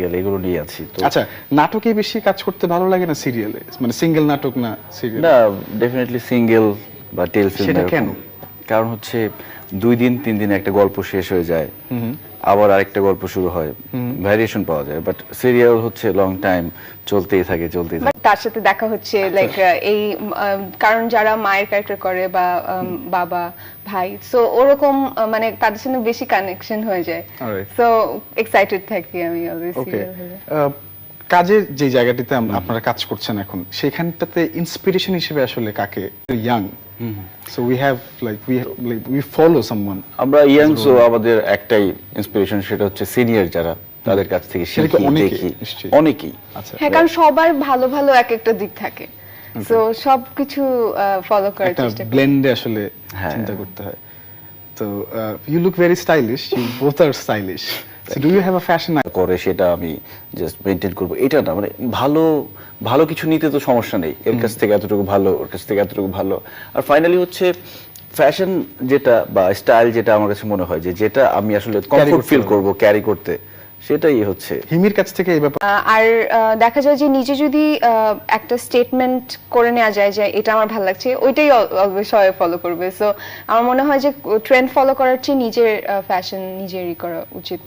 গেলে এগুলো নিয়ে আছি তো আচ্ছা নাটকে বেশি কাজ করতে ভালো লাগে না সিরিয়ালে? মানে সিঙ্গেল নাটক না সিরিয়াল? না ডেফিনেটলি সিঙ্গেল বা টেল সেটা কেন? কারণ হচ্ছে দুই দিন তিন দিন একটা গল্প শেষ হয়ে যায়। আবার আরেকটা গল্প শুরু হয়। ভ্যারিয়েশন পাওয়া যায় বাট সিরিয়াল হচ্ছে লং টাইম চলতেই থাকে চলতেই থাকে। তার সাথে দেখা হচ্ছে লাইক এই কারণ যারা মায়ের ক্যারেক্টার করে বা বাবা ভাই সো ওরকম মানে তাদের সঙ্গে বেশি কানেকশন হয়ে যায়. সো এক্সাইটেড থাকি আমি অলওয়েজ ওকে কাজের যে জায়গাটিতে আপনারা কাজ করছেন এখন সেখানটাতে ইন্সপিরেশন হিসেবে আসলে কাকে? Young so we have like we like we follow someone আমরা ইয়াংসও আমাদের একটাই ইন্সপিরেশন সেটা হচ্ছে সিনিয়র যারা তাদের কাছ থেকে শিখি দেখি। অনেকেই। আচ্ছা। হ্যাঁ কারণ সবার ভালো ভালো এক একটা দিক থাকে। সো সবকিছু ফলো করার চেষ্টা ব্লেন্ডে আসলে হ্যাঁ। চিন্তা করতে হয়। তো you look very stylish you both are stylish do you have a fashion করে সেটা আমি জাস্ট মেনটেন করব। এটা না মানে ভালো ভালো কিছু নিতে তো সমস্যা নেই। এর কাছ থেকে এতটুকু ভালো ওর কাছ থেকে এতটুকু ভালো। আর ফাইনালি হচ্ছে ফ্যাশন যেটা বা স্টাইল যেটা আমার কাছে মনে হয় যে যেটা আমি আসলে কমফোর্ট ফিল করব ক্যারি করতে সেটাই হচ্ছে। হিমির কাছ থেকে এই ব্যাপার আর আহ, দেখা যায় যে নিজে যদি আহ, একটা স্টেটমেন্ট করে নেওয়া যায় যে এটা আমার ভালো লাগছে ওইটাই অলওয়েজ সবাই ফলো করবে। সো আমার মনে হয় যে ট্রেন্ড ফলো করার চেয়ে নিজের ফ্যাশন নিজেরই করা উচিত।